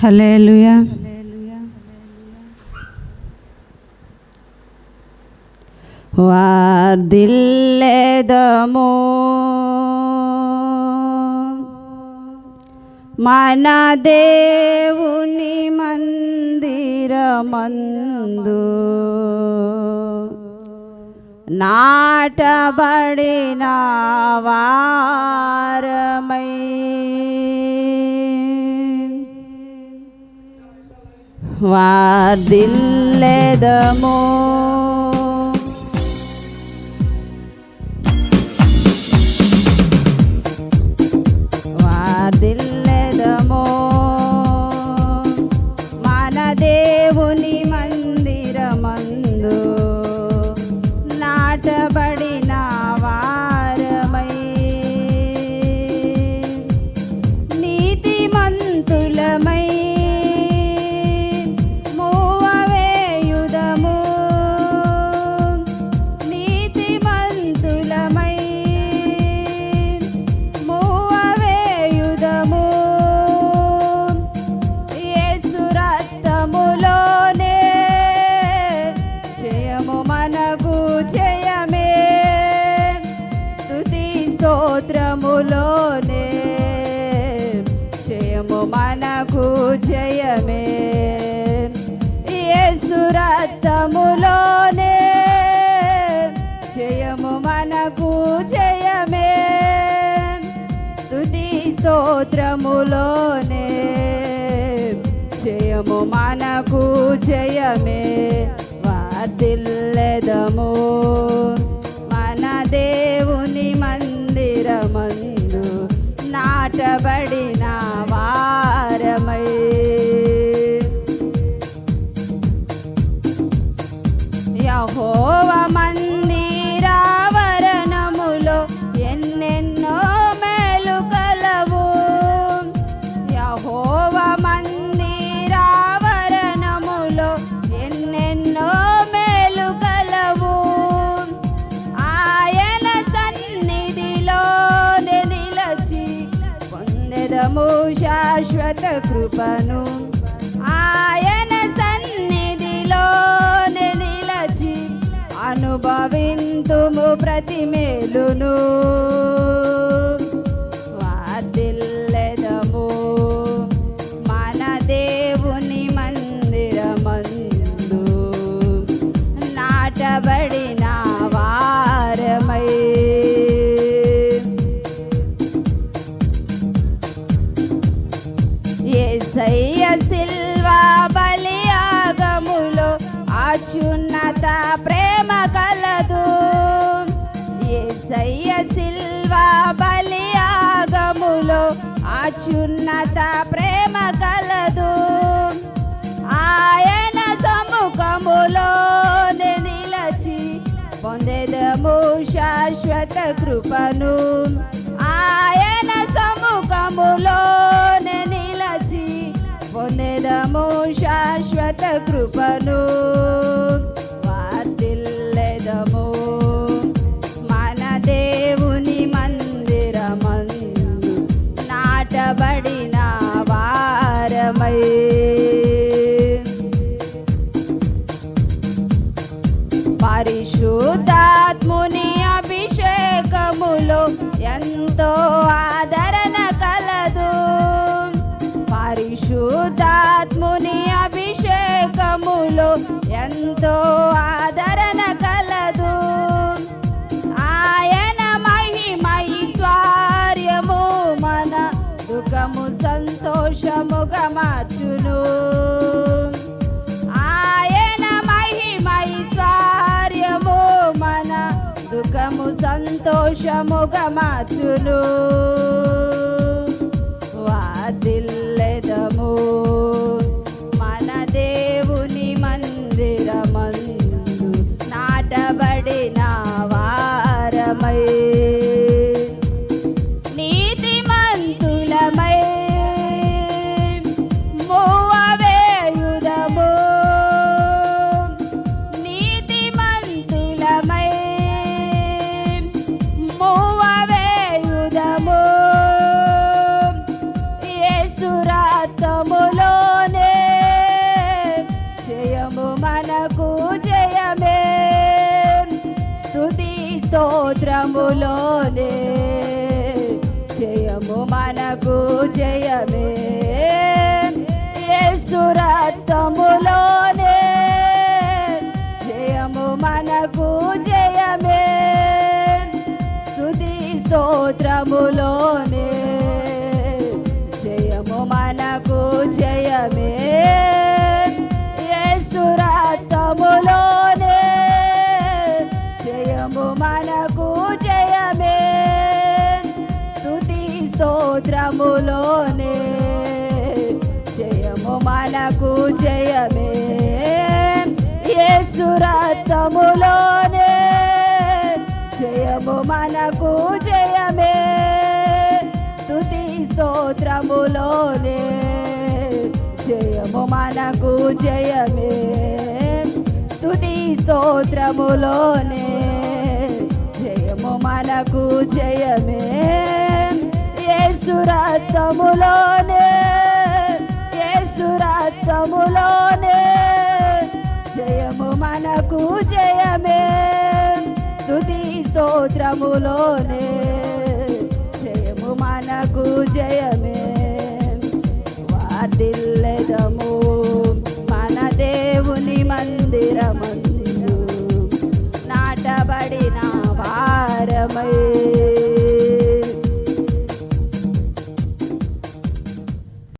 Hallelujah వార్దిల్లేదము. మన దేవుని మందిరమందు నాటబడిన వారమై వార్దిల్లెదము మనకు జయమే. యేసు రక్తములోనే జయము మనకు జయమే. స్తుతి స్తోత్రములోనే జయము మనకు జయమే. వాదిల్లెదము మన దే శాశ్వత కృపను ఆయన సన్నిధిలో నిలచి అనుభవింతుము ప్రతి మేలును. ఏసయ్య సిల్వా బలియాగములో అత్యున్నత ప్రేమ కలదు. ఏసయ్య సిల్వా బలియాగములో అత్యున్నత ప్రేమ కలదు. ఆయన సముఖములో నిలచి పొందెదము శాశ్వత కృపను. ఆయన సముఖములో పొందెదము శాశ్వత కృపను వార్దిల్లెదము మన దేవుని మందిరమందు నాటబడిన వారమై. పరిశుద్ధ పరిశుద్ధాత్ముని అభిషేకములో ఎంతో ఆదరణ కలదు. ఆయన మహిమైశ్వర్యము మన దుఃఖము సంతోషముగా మార్చును. ఆయన మహిమైశ్వర్యము మన దుఃఖము సంతోషముగా మార్చును. మనకు జయమే. స్థుతి స్తోత్రములోనే. జయము మనకు జయమే. సురత్వములోనే జయము మనకు జయమే. స్థుతి స్తోత్రములోనే. జయము మనకు స్తోత్రములోనే. జయము మనకు జయమే. యేసు రక్తములోనే. జయము మనకు జయమే. స్తుతి స్తోత్రములోనే. జయము మనకు జయమే. స్తుతి స్తోత్రములోనే. రక్తములోనే యేసు రక్తములోనే జయము మనకు జయమే. స్థుతి స్తోత్రములోనే జయము మనకు జయమే.